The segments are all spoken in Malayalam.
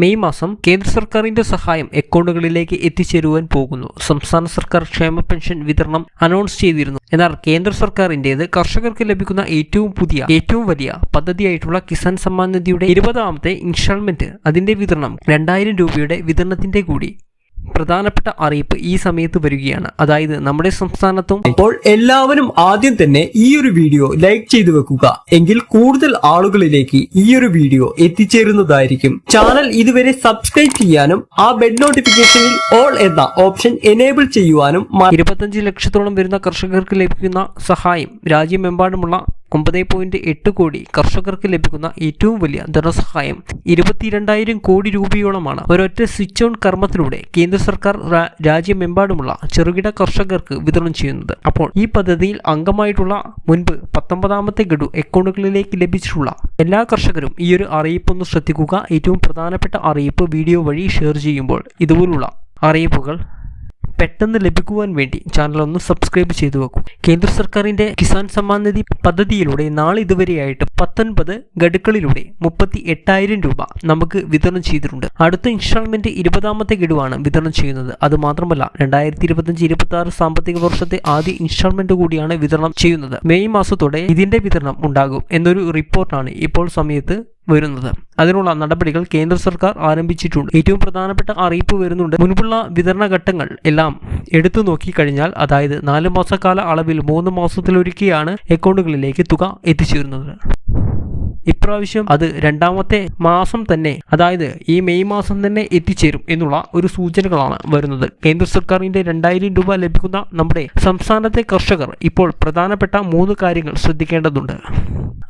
മെയ് മാസം കേന്ദ്ര സർക്കാരിന്റെ സഹായം അക്കൗണ്ടുകളിലേക്ക് എത്തിച്ചേരുവാൻ പോകുന്നു. സംസ്ഥാന സർക്കാർ ക്ഷേമ പെൻഷൻ വിതരണം അനൗൺസ് ചെയ്തിരുന്നു. എന്നാൽ കേന്ദ്ര സർക്കാരിന്റേത് കർഷകർക്ക് ലഭിക്കുന്ന ഏറ്റവും പുതിയ ഏറ്റവും വലിയ പദ്ധതിയായിട്ടുള്ള കിസാൻ സമ്മാൻ നിധിയുടെ ഇരുപതാമത്തെ ഇൻസ്റ്റാൾമെന്റ് അതിന്റെ വിതരണം രണ്ടായിരം രൂപയുടെ വിതരണത്തിന്റെ കൂടി പ്രധാനപ്പെട്ട അറിയിപ്പ് ഈ സമയത്ത് വരികയാണ്. അതായത് നമ്മുടെ സംസ്ഥാനത്തും അപ്പോൾ എല്ലാവരും ആദ്യം തന്നെ ഈ ഒരു വീഡിയോ ലൈക്ക് ചെയ്തു വെക്കുക. എങ്കിൽ കൂടുതൽ ആളുകളിലേക്ക് ഈ ഒരു വീഡിയോ എത്തിച്ചേരുന്നതായിരിക്കും. ചാനൽ ഇതുവരെ സബ്സ്ക്രൈബ് ചെയ്യാനും ആ ബെഡ് നോട്ടിഫിക്കേഷനിൽ ഓൾ എന്ന ഓപ്ഷൻ എനേബിൾ ചെയ്യുവാനും ഇരുപത്തഞ്ച് ലക്ഷത്തോളം വരുന്ന കർഷകർക്ക് ലഭിക്കുന്ന സഹായം രാജ്യമെമ്പാടുമുള്ള ഒമ്പത് പോയിന്റ് എട്ട് കോടി കർഷകർക്ക് ലഭിക്കുന്ന ഏറ്റവും വലിയ ധനസഹായം ഇരുപത്തിരണ്ടായിരം കോടി രൂപയോളമാണ്. ഒരൊറ്റ സ്വിച്ച് ഓൺ കർമ്മത്തിലൂടെ കേന്ദ്ര സർക്കാർ രാജ്യമെമ്പാടുമുള്ള ചെറുകിട കർഷകർക്ക് വിതരണം ചെയ്യുന്നത്. അപ്പോൾ ഈ പദ്ധതിയിൽ അംഗമായിട്ടുള്ള മുൻപ് പത്തൊമ്പതാമത്തെ ഗഡു അക്കൗണ്ടുകളിലേക്ക് ലഭിച്ചിട്ടുള്ള എല്ലാ കർഷകരും ഈ ഒരു അറിയിപ്പൊന്ന് ശ്രദ്ധിക്കുക. ഏറ്റവും പ്രധാനപ്പെട്ട അറിയിപ്പ് വീഡിയോ വഴി ഷെയർ ചെയ്യുമ്പോൾ ഇതുപോലുള്ള അറിയിപ്പുകൾ പെട്ടെന്ന് ലഭിക്കുവാൻ വേണ്ടി ചാനൽ ഒന്ന് സബ്സ്ക്രൈബ് ചെയ്തു വെക്കും. കേന്ദ്ര സർക്കാരിന്റെ കിസാൻ സമ്മാൻ നിധി പദ്ധതിയിലൂടെ നാളിതുവരെയായിട്ട് പത്തൊൻപത് ഗഡുക്കളിലൂടെ മുപ്പത്തി എട്ടായിരം രൂപ നമുക്ക് വിതരണം ചെയ്തിട്ടുണ്ട്. അടുത്ത ഇൻസ്റ്റാൾമെന്റ് ഇരുപതാമത്തെ ഗഡുവാണ് വിതരണം ചെയ്യുന്നത്. അത് മാത്രമല്ല രണ്ടായിരത്തി ഇരുപത്തഞ്ച് ഇരുപത്തി ആറ് സാമ്പത്തിക വർഷത്തെ ആദ്യ ഇൻസ്റ്റാൾമെന്റ് കൂടിയാണ് വിതരണം ചെയ്യുന്നത്. മെയ് മാസത്തോടെ ഇതിന്റെ വിതരണം ഉണ്ടാകും എന്നൊരു റിപ്പോർട്ടാണ് ഇപ്പോൾ സമയത്ത് വരുന്നത്. അതിനുള്ള നടപടികൾ കേന്ദ്ര സർക്കാർ ആരംഭിച്ചിട്ടുണ്ട്. ഏറ്റവും പ്രധാനപ്പെട്ട അറിയിപ്പ് വരുന്നുണ്ട്. മുൻപുള്ള വിതരണ ഘട്ടങ്ങൾ എല്ലാം എടുത്തു നോക്കി കഴിഞ്ഞാൽ അതായത് നാല് മാസക്കാല അളവിൽ മൂന്ന് മാസത്തിലൊരുക്കിയാണ് അക്കൗണ്ടുകളിലേക്ക് തുക എത്തിച്ചേരുന്നത്. ഇപ്രാവശ്യം അത് രണ്ടാമത്തെ മാസം തന്നെ അതായത് ഈ മെയ് മാസം തന്നെ എത്തിച്ചേരും എന്നുള്ള ഒരു സൂചനകളാണ് വരുന്നത്. കേന്ദ്ര സർക്കാരിന്റെ രണ്ടായിരം രൂപ ലഭിക്കുന്ന നമ്മുടെ സംസ്ഥാനത്തെ കർഷകർ ഇപ്പോൾ പ്രധാനപ്പെട്ട മൂന്ന് കാര്യങ്ങൾ ശ്രദ്ധിക്കേണ്ടതുണ്ട്.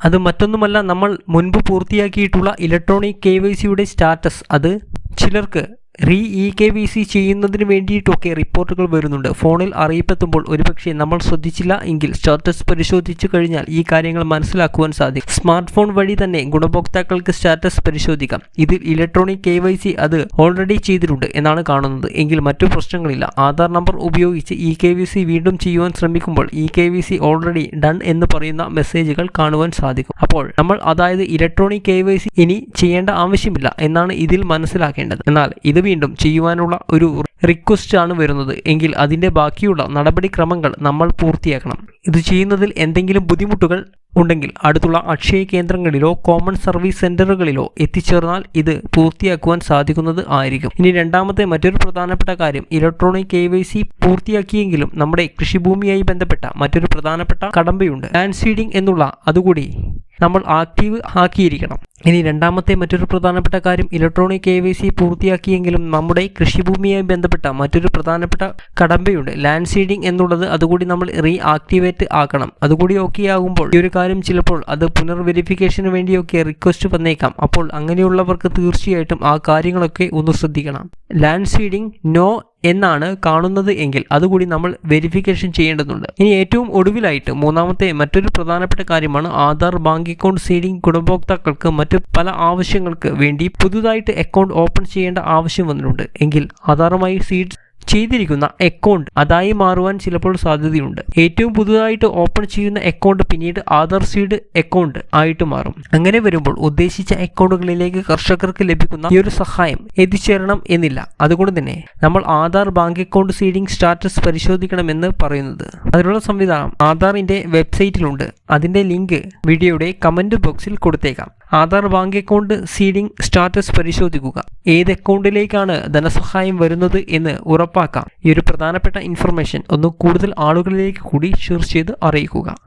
അത് മറ്റൊന്നുമല്ല നമ്മൾ മുൻപ് പൂർത്തിയാക്കിയിട്ടുള്ള ഇലക്ട്രോണിക് കെ വൈ സിയുടെ സ്റ്റാറ്റസ് അത് ചിലർക്ക് re e K V C ചെയ്യുന്നതിന് വേണ്ടിയിട്ടൊക്കെ റിപ്പോർട്ടുകൾ വരുന്നുണ്ട്. ഫോണിൽ അറിയിപ്പെത്തുമ്പോൾ ഒരുപക്ഷെ നമ്മൾ ശ്രദ്ധിച്ചില്ല എങ്കിൽ സ്റ്റാറ്റസ് പരിശോധിച്ചു കഴിഞ്ഞാൽ ഈ കാര്യങ്ങൾ മനസ്സിലാക്കുവാൻ സാധിക്കും. സ്മാർട്ട് ഫോൺ വഴി തന്നെ ഗുണഭോക്താക്കൾക്ക് സ്റ്റാറ്റസ് പരിശോധിക്കാം. ഇതിൽ ഇലക്ട്രോണിക് കെ വൈ സി അത് ഓൾറെഡി ചെയ്തിട്ടുണ്ട് എന്നാണ് കാണുന്നത്. എങ്കിൽ മറ്റു പ്രശ്നങ്ങളില്ല. ആധാർ നമ്പർ ഉപയോഗിച്ച് ഇ കെ വി സി വീണ്ടും ചെയ്യുവാൻ ശ്രമിക്കുമ്പോൾ e K V C already done എന്ന് പറയുന്ന മെസ്സേജുകൾ കാണുവാൻ സാധിക്കും. അപ്പോൾ നമ്മൾ അതായത് ഇലക്ട്രോണിക് കെ വൈ സി ഇനി ചെയ്യേണ്ട ആവശ്യമില്ല എന്നാണ് ഇതിൽ മനസ്സിലാക്കേണ്ടത്. എന്നാൽ ഇത് വീണ്ടും ചെയ്യുവാനുള്ള ഒരു റിക്വസ്റ്റ് ആണ് വരുന്നത്. എങ്കിൽ അതിന്റെ ബാക്കിയുള്ള നടപടിക്രമങ്ങൾ നമ്മൾ പൂർത്തിയാക്കണം. ഇത് ചെയ്യുന്നതിൽ എന്തെങ്കിലും ബുദ്ധിമുട്ടുകൾ ഉണ്ടെങ്കിൽ അടുത്തുള്ള അക്ഷയ കേന്ദ്രങ്ങളിലോ കോമൺ സർവീസ് സെന്ററുകളിലോ എത്തിച്ചേർന്നാൽ ഇത് പൂർത്തിയാക്കുവാൻ സാധിക്കുന്നത് ആയിരിക്കും. ഇനി രണ്ടാമത്തെ മറ്റൊരു പ്രധാനപ്പെട്ട കാര്യം ഇലക്ട്രോണിക് കെ വൈ സി പൂർത്തിയാക്കിയെങ്കിലും നമ്മുടെ കൃഷിഭൂമിയായി ബന്ധപ്പെട്ട മറ്റൊരു പ്രധാനപ്പെട്ട കടമ്പയുണ്ട്. ലാൻഡ് സീഡിംഗ് എന്നുള്ള അതുകൂടി നമ്മൾ ആക്റ്റീവ് ആക്കിയിരിക്കണം. ഇനി രണ്ടാമത്തെ മറ്റൊരു പ്രധാനപ്പെട്ട കാര്യം ഇലക്ട്രോണിക് കെ വൈ സി പൂർത്തിയാക്കിയെങ്കിലും നമ്മുടെ കൃഷിഭൂമിയുമായി ബന്ധപ്പെട്ട മറ്റൊരു പ്രധാനപ്പെട്ട കടമ്പയുണ്ട്. ലാൻഡ് സീഡിംഗ് എന്നുള്ളത് അതുകൂടി നമ്മൾ റീ ആക്ടിവേറ്റ് ആക്കണം. അതുകൂടി ഓക്കെ ആകുമ്പോൾ ഈ ഒരു കാര്യം ചിലപ്പോൾ അത് പുനർ വെരിഫിക്കേഷന് വേണ്ടിയൊക്കെ റിക്വസ്റ്റ് വന്നേക്കാം. അപ്പോൾ അങ്ങനെയുള്ളവർക്ക് തീർച്ചയായിട്ടും ആ കാര്യങ്ങളൊക്കെ ഒന്ന് ശ്രദ്ധിക്കണം. ലാൻഡ് സീഡിംഗ് നോ എന്നാണ് കാണുന്നത് എങ്കിൽ അതുകൂടി നമ്മൾ വെരിഫിക്കേഷൻ ചെയ്യേണ്ടതുണ്ട്. ഇനി ഏറ്റവും ഒടുവിലായിട്ട് മൂന്നാമത്തെ മറ്റൊരു പ്രധാനപ്പെട്ട കാര്യമാണ് ആധാർ ബാങ്ക് അക്കൗണ്ട് സീഡിംഗ് ഗുണഭോക്താക്കൾക്ക് മറ്റ് പല ആവശ്യങ്ങൾക്ക് വേണ്ടി പുതുതായിട്ട് അക്കൗണ്ട് ഓപ്പൺ ചെയ്യേണ്ട ആവശ്യം വന്നിട്ടുണ്ട്. എങ്കിൽ ആധാറുമായി സീഡ് ചെയ്തിരിക്കുന്ന അക്കൗണ്ട് അതായി മാറുവാൻ ചിലപ്പോൾ സാധ്യതയുണ്ട്. ഏറ്റവും പുതുതായിട്ട് ഓപ്പൺ ചെയ്യുന്ന അക്കൗണ്ട് പിന്നീട് ആധാർ സീഡ് അക്കൗണ്ട് ആയിട്ട് മാറും. അങ്ങനെ വരുമ്പോൾ ഉദ്ദേശിച്ച അക്കൗണ്ടുകളിലേക്ക് കർഷകർക്ക് ലഭിക്കുന്ന ഈ ഒരു സഹായം എത്തിച്ചേരണം എന്നില്ല. അതുകൊണ്ട് തന്നെ നമ്മൾ Aadhaar bank account seeding status പരിശോധിക്കണമെന്ന് പറയുന്നത്. അതിനുള്ള സംവിധാനം ആധാറിന്റെ വെബ്സൈറ്റിലുണ്ട് അതിന്റെ ലിങ്ക് വീഡിയോയുടെ കമന്റ് ബോക്സിൽ കൊടുത്തേക്കാം. Aadhaar bank account seeding status പരിശോധിക്കുക. ഏത് അക്കൗണ്ടിലേക്കാണ് ധനസഹായം വരുന്നത് എന്ന് ഉറപ്പാക്കാം. ഈ ഒരു പ്രധാനപ്പെട്ട ഇൻഫർമേഷൻ ഒന്ന് കൂടുതൽ ആളുകളിലേക്ക് കൂടി ഷെയർ ചെയ്ത് അറിയിക്കുക.